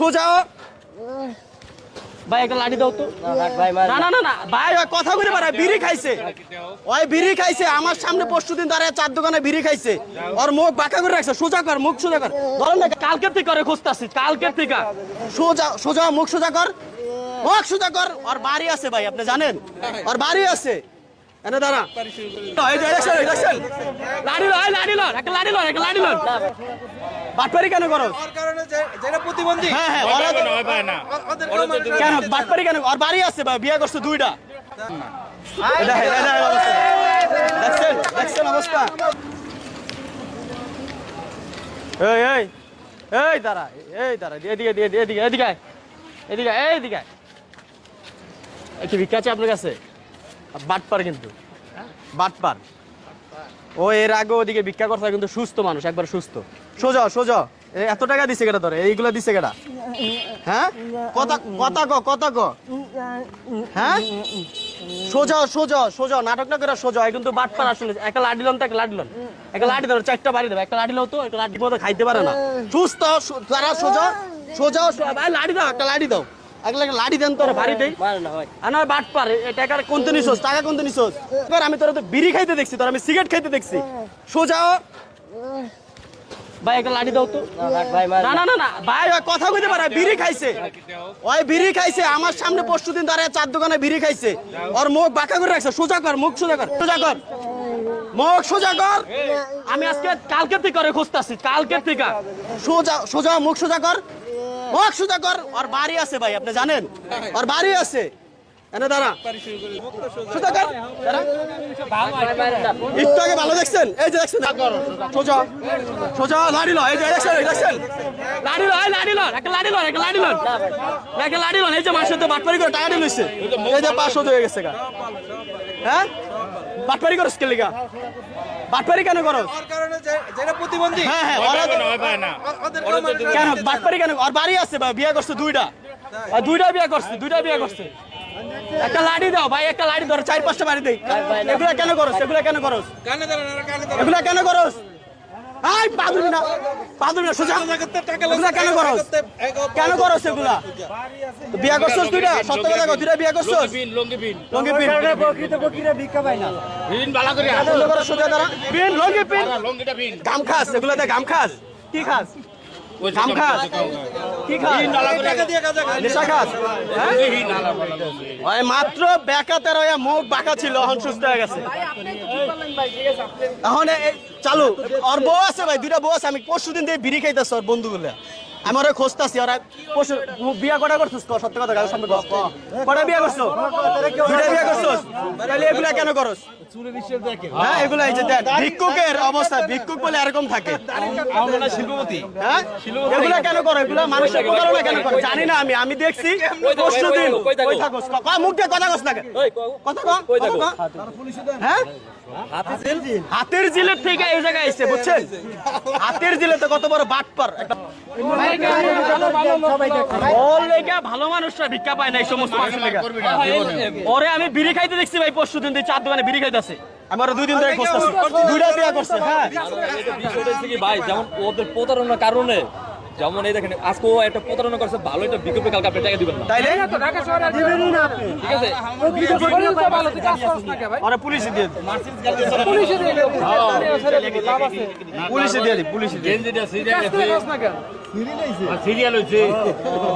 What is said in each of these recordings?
সোজা। ভাই একটা লাঠি দাও তো। না না না না ভাই ওই কথা বলে পারে বিড়ি খাইছে। ওই বিড়ি খাইছে আমার সামনে পরশু দিন দাঁড়ায় চার দোকানে বিড়ি খাইছে। ওর মুখ বাঁকা করে রাখছে সোজা কর মুখ সোজা কর। ধরেন না কালকের থেকে করে খুঁজতাছি কালকের থেকে। সোজা সোজা মুখ সোজা কর। মুখ সোজা কর। ওর বাড়ি আছে ভাই আপনি জানেন? ওর বাড়ি আছে। এনে দাঁড়া। লন, এই লাঠি লন, একটা লাঠি লন, একটা লাঠি লন। বাটপারি কেন করো? ওর কারণে যে যেটা প্রতিবন্ধী। হ্যাঁ হ্যাঁ ওরা তো- কোনো কেন বাটপারি কেন? ওর বাড়ি আছে ভাই বিয়ে করছে দুইটা? এই এই দেখেন অবস্থা। দেখছেন? দেখছেন অবস্থা? এই এই এই দাঁড়া এই দাঁড়া এদিকে এদিকে এদিকে এদিকে আয়। এদিকে এইদিকে আয়। এই কি ভিক্ষা আছে আপনার কাছে? বাটপার কিন্তু। বাটপার। ও, এর আগে ওদিকে ভিক্ষা হয় কিন্তু সুস্থ মানুষ, একবার সুস্থ। সোজা সোজা। এত টাকা দিছে কেটা ধরে এইগুলো দিছে কেটা হ্যাঁ? কথা কথা ক কথা ক। হ্যাঁ? সোজা সোজা সোজা, নাটক না করে সোজা কিন্তু বাটপার আসলে একটা লাঠি লন তো একটা লাঠি লন। একটা লাঠি ধরো, চারটা বাড়ি দেবে, একটা লাঠি লাও তো, একটা লাডি মতো খাইতে পারে না। সুস্থ তারা সোজা সোজা ভাই লাঠি দাও, একটা লাডি দাও। একটা লাঠি দেন তোরা বাড়িতেই না বাট পারে টাকা কোন তো নিছোস টাকা কোন তো নিছোস? এবার আমি তোরা তো বিড়ি খাইতে দেখছি তোর আমি সিগারেট খাইতে দেখছি। সোজা। ভাই একটা লাঠি দাও তো। না না না না ভাই ওই কথা কইতে পারে বিড়ি খাইছে। ওই বিড়ি খাইছে আমার সামনে পরশু দিন দাঁড়ায় চার দোকানে বিড়ি খাইছে। ওর মুখ বাঁকা করে রাখছে সোজা কর মুখ সোজা কর সোজা কর। মুখ সোজা কর। আমি আজকে কালকের থেকে করে খুঁজতাছি কালকের থেকে। সোজা সোজা মুখ সোজা কর। মুখ সোজা কর। ওর বাড়ি আছে ভাই আপনি জানেন? ওর বাড়ি আছে। এনে দাঁড়া। সোজা কর। একটু আগে ভালো দেখছেন? এই যে দেখছেন? সোজা সোজা লাড়ি লো এই যে দেখছেন এই দেখছেন? লাড়ি লো এই লাড়ি লো একটা লাড়ি লো একটা লাড়ি লো একটা লাড়ি লো এই যে মানুষের তো বাটপারি করে টাকা দিয়ে লইছে। এই যে পাঁচশো হয়ে গেছে গা। হ্যাঁ? বাটপারি করস কে লিগা। বাটপারি কেন করস ওর কারণে যে যেটা প্রতিবন্ধী। হ্যাঁ হ্যাঁ ওরা ওদের কোনো বাটপারি কেন? আর বাড়ি আছে ভাই বিয়ে করছে দুইটা। আর দুইটা বিয়ে করছে দুইটা বিয়ে করছে। একটা লাড়ি দাও ভাই একটা লাড়ি ধরো চার পাঁচটা বাড়ি দেই। এগুলা কেন করস এগুলা কেন করস। এগুলা কেন করস আই পাদুবি না পাদুবি না সোজা। এগুলা কেন করো কেন করো সেগুলা বিয়া করছস তুইটা সত্য কথা কও তুইটা বিয়া করছস? লঙ্গি পিন বন্ধ করো সোজা দাঁড়া? পিন লঙ্গি পিন গাম খাস এগুলা দে গাম খাস কি খাস? খাস? কি খাস। নেশা খাস? হ্যাঁ? মাত্র বেকাতে রয়ে মুখ বাঁকা ছিল এখন সুস্থ হয়ে গেছে। এখন চালু আর বউ আছে ভাই দুইটা বউ আছে আমি পরশু দিন দিয়ে বিড়ি খাইতেছি ওর বন্ধুগুলা। আমি ওরা খোঁজতাছি ওরা পরশু বিয়া কটা করছিস ক? সত্য কথা কারোর সামনে ক, ক। কটা বিয়া করছ দুইটা বিয়া করছোস? তাহলে এগুলা কেন করস? হ্যাঁ এগুলা এই যে দেখ ভিক্ষুকের অবস্থা ভিক্ষুক বলে এরকম থাকে। হ্যাঁ? এগুলা কেন করো? এগুলা মানুষের প্রতারণা কেন করো? জানি না আমি আমি দেখছি পরশু দিন। কই থাকোস? ক, ক, মুখ দিয়ে কথা কস না কথা কথা হ্যাঁ? হাতের জিলের থেকে এই জায়গায় এসে বুঝছেন? হাতের জিলে তো কত বড় বাটপার। একটা ভালো মানুষরা ভিক্ষা পায় না এই সমস্ত আমি বিড়ি খাইতে দেখছি ভাই পরশু দিন চার দোকানে বিড়ি খাইতেছে। আমার দুই দিন ধরে খুঁজতেছি। দুইটা বিয়া করছে হ্যাঁ। বিষয়টা হচ্ছে কি ভাই যেমন ওদের প্রতারণার কারণে যেমন এই দেখেন আজকে ও একটা প্রতারণা করছে ভালো একটা বিকল্প কালকে আপনি টাকা দিবেন না তাইলে ঠিক আছে। ওরা পুলিশে দিয়ে। পুলিশে দিয়ে পুলিশে দিয়ে।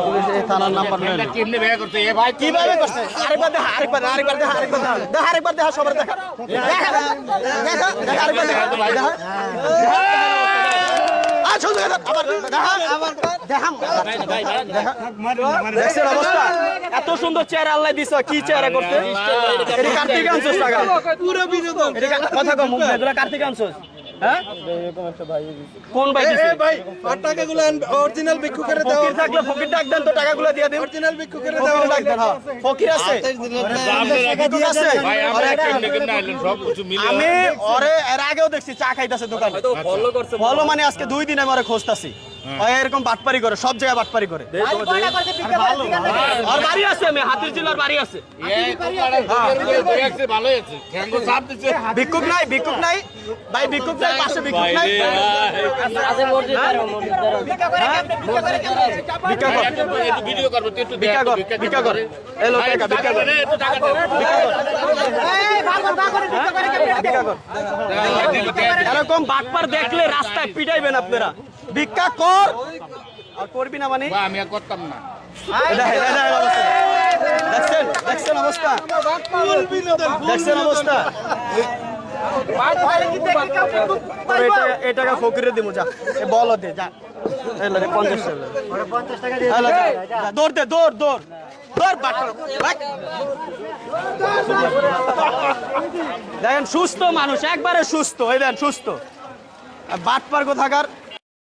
পুলিশে এই থানার নাম্বার নেই কীভাবে করছে? আরেকবার দেখা আরেকবার আরেকবার দেখা আরেকবার দেখা দেখা আরেকবার দেখা সবার দেখা। দেখা দেখা দেখা আরেকবার দেখা দেখা আর আবার দেখা। আবার দেখা দেখা দেখছেন অবস্থা? এত সুন্দর চেহারা আল্লাহ দিছ কি চেহারা করতে এটা কার্তিক আনছস টাকা। পুরো বিনোদন। এটা কথা কম মুখ কার্তিক আনছস। হ্যাঁ? কোন ভাই ভাই ওর টাকাগুলো অরিজিনাল ভিক্ষুকের দাও ফকির থাকলে ফকির ডাক দেন তো টাকাগুলো দিয়ে দিন। অরিজিনাল দাও ফকির ডাক দেন হ্যাঁ। ফকির আছে। একটা- আমি ওরে এর আগেও দেখছি চা খাইতেছে দোকানে। তো ফলো ভালো মানে আজকে দুই দিন আমি ওরে খুঁজতাছি। এরকম বাটপারি করে সব জায়গায় বাটপারি করে। আর বাড়ি আছে আমি হাতির জেলার বাড়ি আছে। ভিক্ষুক নাই ভিক্ষুক নাই। ভাই ভিক্ষুক নাই পাশে ভিক্ষুক নাই। এরকম বাটপার দেখলে রাস্তায় পিটাইবেন আপনারা। ভিক্ষা কর। আর করবি না মানে? আমি আর করতাম না। দেখেন, দেখেন দেখছেন? দেখছেন অবস্থা? দেখছেন অবস্থা? তোর এটা- এই টাকা ফকিরে দিব যা। এ বল দে যা। পঞ্চাশ টাকা দৌড় দে দৌড় দৌড়। দেখেন সুস্থ মানুষ একবারে সুস্থ। এই দেন সুস্থ। বাটপার কোথাকার?